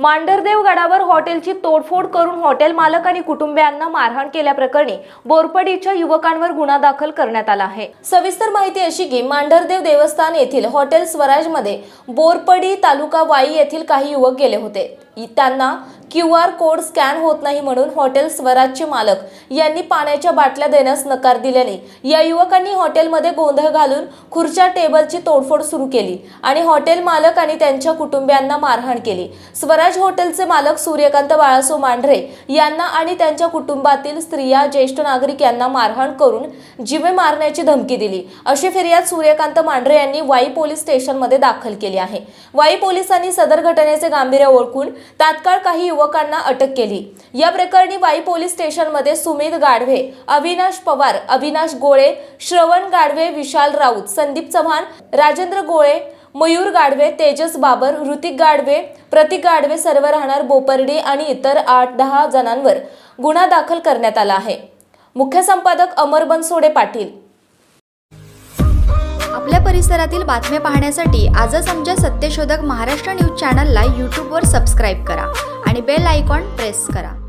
मांढरदेव गडावर हॉटेलची तोडफोड करून हॉटेल मालक आणि कुटुंबियांना मारहाण केल्याप्रकरणी बोरपडीच्या युवकांवर गुन्हा दाखल करण्यात आला आहे. सविस्तर माहिती अशी की मांढरदेव देवस्थान येथील हॉटेल स्वराजमध्ये बोरपडी तालुका वाई येथील काही युवक गेले होते. त्यांना क्यू आर कोड स्कॅन होत नाही म्हणून हॉटेल स्वराजचे मालक यांनी पाण्याच्या बाटल्या देण्यास नकार दिल्याने या युवकांनी हॉटेलमध्ये गोंधळ घालून खुर्च्या टेबलची तोडफोड सुरू केली आणि हॉटेल मालक आणि त्यांच्या कुटुंबियांना मारहाण केली. स्वराज हॉटेलचे मालक सूर्यकांत बाळासो मांढरे यांना आणि त्यांच्या कुटुंबातील स्त्रिया ज्येष्ठ नागरिक यांना मारहाण करून जिवे मारण्याची धमकी दिली. अशी फिर्याद सूर्यकांत मांढरे यांनी वाई पोलीस स्टेशनमध्ये दाखल केली आहे. वाई पोलिसांनी सदर घटनेचे गांभीर्य ओळखून तात्काळ काही युवकांना अटक केली. या प्रकरणी वाई पोलीस स्टेशनमध्ये सुमित गाढवे अविनाश पवार अविनाश गोळे श्रवण गाढवे विशाल राऊत संदीप चव्हाण राजेंद्र गोळे मयूर गाढवे तेजस बाबर ऋतिक गाढवे प्रतीक गाडवे सर्व राहणार बोपर्डी आणि इतर आठ दहा जणांवर गुन्हा दाखल करण्यात आला आहे. मुख्य संपादक अमर बनसोडे पाटील. आपल्या परिसरातील बातम्या पाहण्यासाठी आजच आमच्या सत्यशोधक महाराष्ट्र न्यूज चॅनलला यूट्यूबवर सबस्क्राईब करा आणि बेल आयकॉन प्रेस करा.